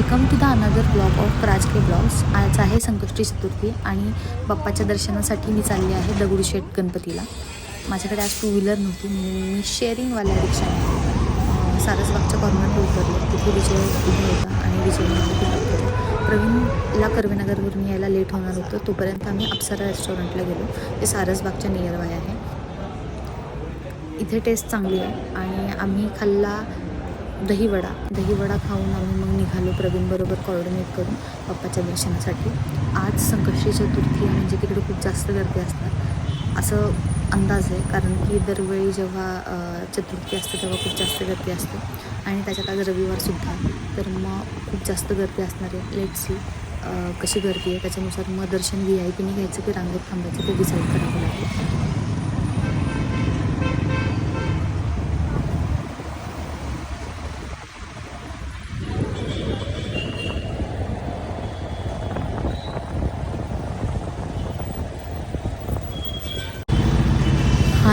Welcome to the another blog of राजकीय blogs आज आहे संकष्टी चतुर्थी आणि बाप्पाच्या दर्शनासाठी मी चालली आहे दगडूशेठ गणपतीला. माझ्याकडे आज टू व्हीलर नव्हती मी शेअरिंगवाल्या रिक्षाने सारसबागच्या कॉर्नरवर उतरले. तिथे विजय उभा होता आणि विजय प्रवीणला कर्वेनगरवरून यायला लेट होणार होतं. तोपर्यंत आम्ही अप्सरा रेस्टॉरंटला गेलो. ते सारसबागच्या नियर बाय आहे. इथे टेस्ट चांगली आहे आणि आम्ही खाल्ला दहीवडा. दहीवडा खाऊन आम्ही मग निघालो प्रवीणबरोबर कॉर्डिनेट करून बाप्पाच्या दर्शनासाठी. आज संकष्टी चतुर्थी आहे म्हणजे तिकडे खूप जास्त गर्दी असतात असं अंदाज आहे कारण की दरवेळी जेव्हा चतुर्थी असते तेव्हा खूप जास्त गर्दी असते. आणि त्याच्यात आज रविवारसुद्धा तर मग खूप जास्त गर्दी असणार आहे. लेट सी कशी गर्दी आहे. त्याच्यानुसार मग दर्शन व्ही आय पीने घ्यायचं की रांगेत थांबायचं ते डिसाईड करावं लागेल.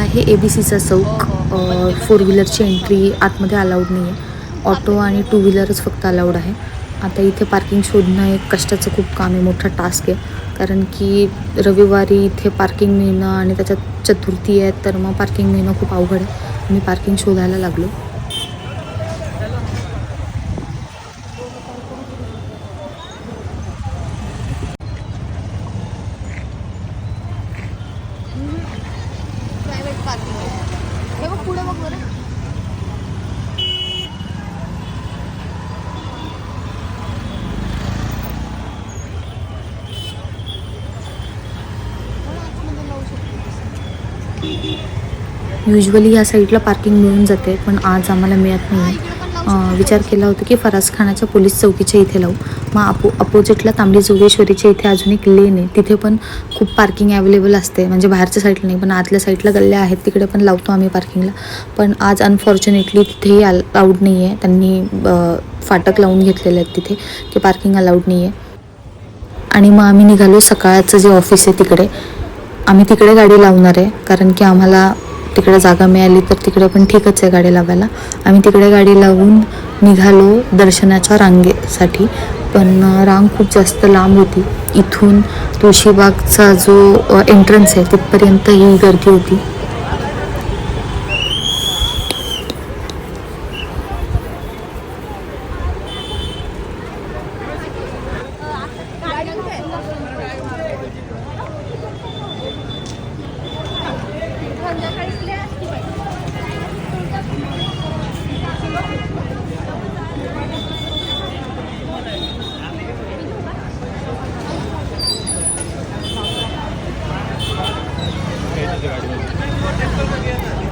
आहे ए बी सीचा चौक. फोर व्हीलरची एंट्री आतमध्ये अलाउड नाही आहे ऑटो आणि टू व्हीलरच फक्त अलाउड आहे. आता इथे पार्किंग शोधणं एक कष्टाचं खूप काम आहे मोठा टास्क आहे. कारण की रविवारी इथे पार्किंग मिळणं आणि त्याच्यात चतुर्थी आहे तर मग पार्किंग मिळणं खूप अवघड आहे. मी पार्किंग शोधायला लागलो प्रायव्हेट पार्किंग आहे हे बघ पुढे बघ बरं पण आतमध्ये लावू शकतो तसं. युजली या साईडला पार्किंग मिळून जाते पण आज आम्हाला मिळत नाही विचार केला होता की फराज खानाच्या पोलीस चौकीच्या इथे लावू. मग अपो अपोजिटला तांबडी जोगेश्वरीच्या इथे अजून एक लेन आहे. तिथे पण खूप पार्किंग अवेलेबल असते. म्हणजे बाहेरच्या साईडला नाही पण आतल्या साईडला गल्ल्या आहेत. तिकडे पण लावतो आम्ही पार्किंगला पण आज अनफॉर्च्युनेटली तिथेही अलाउड नाही आहे त्यांनी फाटक लावून घेतलेले आहेत तिथे की पार्किंग अलाउड नाही आहे आणि मग आम्ही निघालो. सकाळचं जे ऑफिस आहे तिकडे आम्ही तिकडे गाडी लावणार आहे. कारण की आम्हाला तिकडे जागा मिळाली तर तिकडे पण ठीकच आहे गाडी लावायला. आम्ही तिकडे गाडी लावून निघालो दर्शनाच्या रांगेसाठी. पण रांग खूप जास्त लांब होती. इथून तुळशीबागचा जो एंट्रन्स आहे तिथपर्यंत ही गर्दी होती.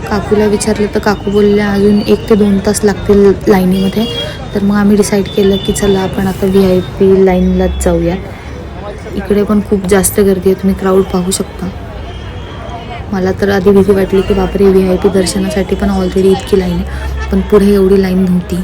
काकूला विचारलं तर काकू बोलल्या अजून एक ते दोन तास लागतील लाईनीमध्ये. तर मग आम्ही डिसाईड केलं की चला आपण आता व्ही आय पी लाईनलाच जाऊया. इकडे पण खूप जास्त गर्दी आहे तुम्ही क्राऊड पाहू शकता. मला तर आधी भीती वाटली की बापरे व्ही आय पी दर्शनासाठी पण ऑलरेडी इतकी लाईन आहे. पण पुढे एवढी लाईन नव्हती.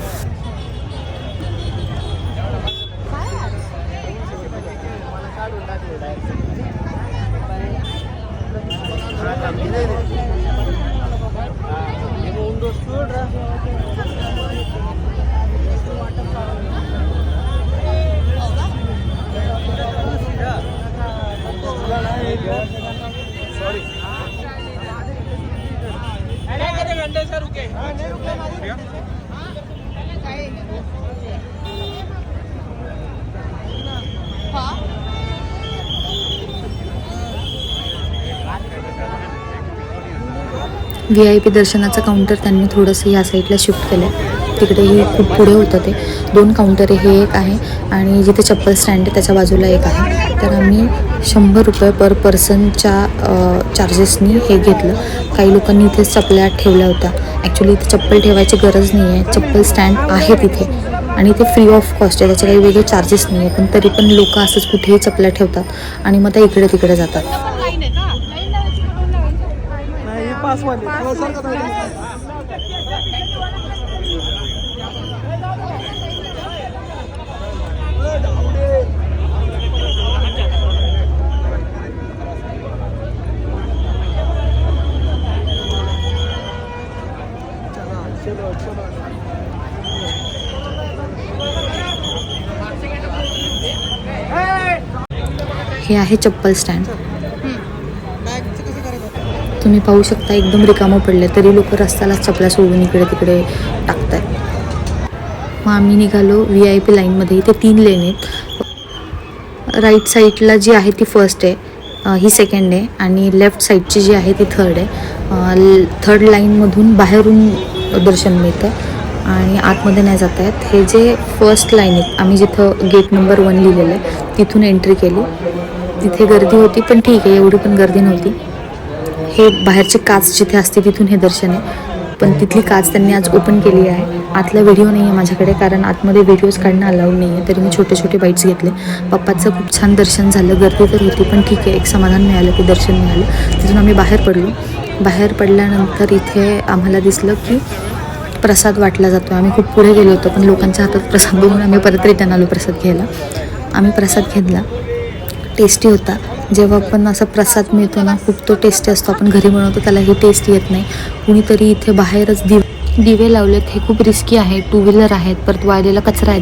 हा व्ही आय पी दर्शनाचं काउंटर त्यांनी थोडंसं ह्या साईडला शिफ्ट केलं आहे तिकडेही खूप पुढे होतं ते. दोन काउंटर हे एक आहे आणि जिथे चप्पल स्टँड आहे त्याच्या बाजूला एक आहे. तर आम्ही शंभर रुपये पर पर्सनच्या चार्जेसनी हे घेतलं. काही लोकांनी इथेच चपल्या ठेवल्या होत्या. ॲक्च्युली इथे चप्पल ठेवायची गरज नाही आहे चप्पल स्टँड आहे तिथे. आणि ते फ्री ऑफ कॉस्ट आहे. त्याचे काही वेगळे चार्जेस नाही आहे पण तरी पण लोक असंच कुठेही चपल्या ठेवतात आणि मग त्या इकडे तिकडे जातात पण लाईन आहे का लाईन लावायची का दोन लावायची नाही पाच वाले पाच सारखं वाले. नाही. चलो चलो हे आहे चप्पल स्टँड. तुम्ही पाहू शकता एकदम रिकामं पडले तरी लोक रस्त्याला चपला सोडून इकडे तिकडे टाकतात मग आम्ही निघालो व्ही आय पी लाईनमध्ये इथे तीन लेन आहेत. राईट साईडला जी आहे ती फर्स्ट आहे ही सेकंड आहे आणि लेफ्ट साईडची जी आहे ती थर्ड आहे. थर्ड लाईनमधून बाहेरून दर्शन मिळतं आणि आतमध्ये नाही जात आहेत हे जे फर्स्ट लाईन आहे आम्ही जिथं गेट नंबर वन लिहिलेलं आहे तिथून एंट्री केली. तिथे गर्दी होती पण ठीक आहे एवढी पण गर्दी नव्हती. हे बाहेरचे काच जिथे असते तिथून हे दर्शन आहे. पण तिथली काच त्यांनी आज ओपन केली आहे. आतला व्हिडिओ नाही आहे माझ्याकडे कारण आतमध्ये व्हिडिओज काढणं अलाउड नाही आहे. तरी मी छोटे छोटे बाईट्स घेतले. पप्पाचं खूप छान दर्शन झालं गर्दी तर होती पण ठीक आहे एक समाधान मिळालं की दर्शन मिळालं. तिथून आम्ही बाहेर पडलो. बाहेर पडल्यानंतर इथे आम्हाला दिसलं की प्रसाद वाटला जातो आम्ही खूप पुढे गेलो होतो पण लोकांच्या हातात प्रसाद बघून आम्ही परत रिटर्न आलो प्रसाद घ्यायला. आम्ही प्रसाद घेतला. टेस्टी होता. जेव्हा पण असा प्रसाद मिळतो ना खूप तो टेस्टी असतो. आपण घरी बनवतो त्याला हे टेस्ट येत नाही. कुणीतरी इथे बाहेरच दिव दिवे लावलेत. हे खूप रिस्की आहे. टू व्हीलर आहेत. परत वाळलेला कचरा आहे